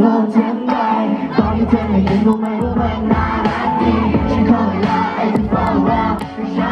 โลกฉันไปตอนที่เธอไม่ยืนรู้ไหมว่าเมันน่ารักดีฉันขอเวลาไอ้ที่เฝ้ารอ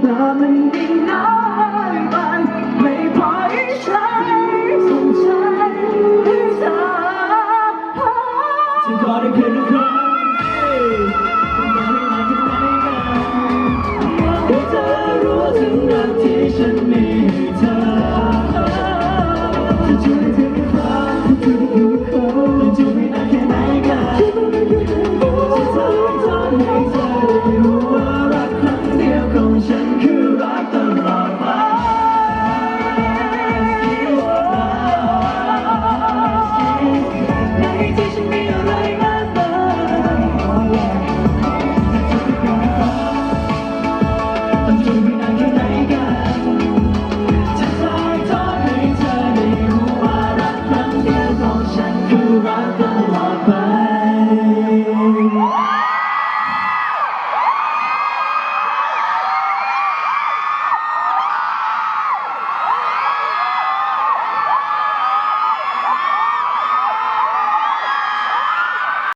แต่มันมีน้อยไปไม่พอให้ฉันส่งฉันให้เธอฉันขอได้คืนนะครับให้เธอรู้ถึงรักที่ฉัน